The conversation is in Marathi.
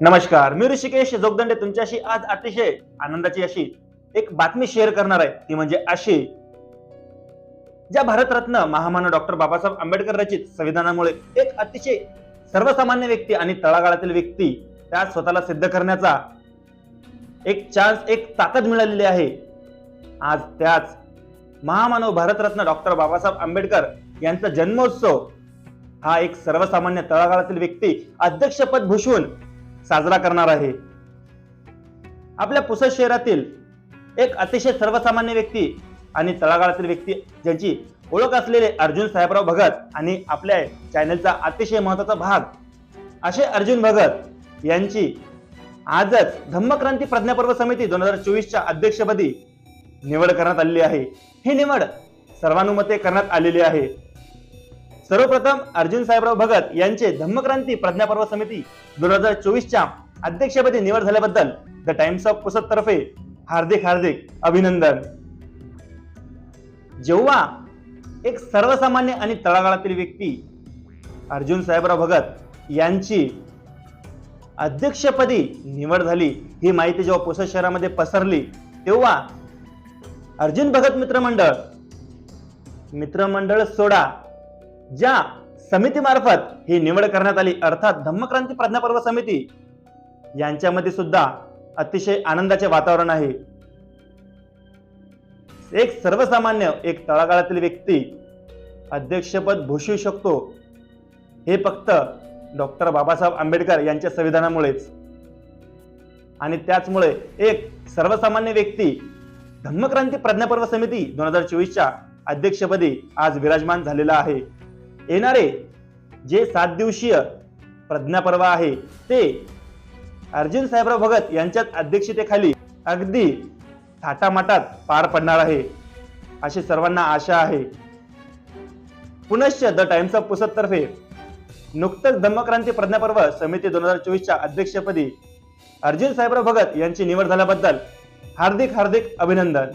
नमस्कार मी ऋषिकेश जोगदंडे तुमच्याशी आज अतिशय आनंदाची अशी एक बातमी शेअर करणार आहे. ती म्हणजे अशी. ज्या भारतरत्न महामानव डॉक्टर बाबासाहेब आंबेडकर रचित संविधानामुळे एक अतिशय सर्वसामान्य व्यक्ती आणि तळागाळातील व्यक्ती त्या स्वतःला सिद्ध करण्याचा एक चान्स एक ताकद मिळालेली आहे. आज त्याच महामानव भारतरत्न डॉक्टर बाबासाहेब आंबेडकर यांचा जन्मोत्सव हा एक सर्वसामान्य तळागाळातील व्यक्ती अध्यक्षपद भूषवून साजरा करणार आहे. आपल्या पुसद शहरातील एक अतिशय सर्वसामान्य व्यक्ती आणि तळागाळातील व्यक्ती ज्यांची ओळख असलेले अर्जुन साहेबराव भगत आणि आपल्या चॅनलचा अतिशय महत्त्वाचा भाग असे अर्जुन भगत यांची आजच धम्मक्रांती प्रज्ञापर्व समिती दोन हजार चोवीसच्या अध्यक्षपदी निवड करण्यात आलेली आहे. ही निवड सर्वानुमते करण्यात आलेली आहे. सर्वप्रथम अर्जुन साहेबराव भगत यांचे धम्मक्रांती प्रज्ञापर्व समिती दोन हजार चोवीसच्या अध्यक्षपदी निवड झाल्याबद्दल द टाइम्स ऑफ पुसद तर्फे हार्दिक हार्दिक अभिनंदन. जेव्हा एक सर्वसामान्य आणि तळागाळातील व्यक्ती अर्जुन साहेबराव भगत यांची अध्यक्षपदी निवड झाली ही माहिती जेव्हा पुसद शहरामध्ये पसरली तेव्हा अर्जुन भगत मित्रमंडळ मित्रमंडळ सोडा ज्या समितीमार्फत ही निवड करण्यात आली अर्थात धम्मक्रांती प्रज्ञापर्व समिती यांच्यामध्ये सुद्धा अतिशय आनंदाचे वातावरण आहे. एक सर्वसामान्य एक तळागाळातील व्यक्ती अध्यक्षपद भूषवू शकतो हे फक्त डॉक्टर बाबासाहेब आंबेडकर यांच्या संविधानामुळेच. आणि त्याचमुळे एक सर्वसामान्य व्यक्ती धम्मक्रांती प्रज्ञापर्व समिती दोन हजार चोवीसच्या अध्यक्षपदी आज विराजमान झालेला आहे. येणारे जे सात दिवसीय प्रज्ञापर्व आहे ते अर्जुन साहेबराव भगत यांच्याच अध्यक्षतेखाली अगदी थाटामाटात पार पडणार आहे अशी सर्वांना आशा आहे. पुनश्च द टाइम्स ऑफ पुसद तर्फे नुकतंच धम्मक्रांती प्रज्ञापर्व समिती दोन हजार चोवीसच्या अध्यक्षपदी अर्जुन साहेबराव भगत यांची निवड झाल्याबद्दल हार्दिक हार्दिक अभिनंदन.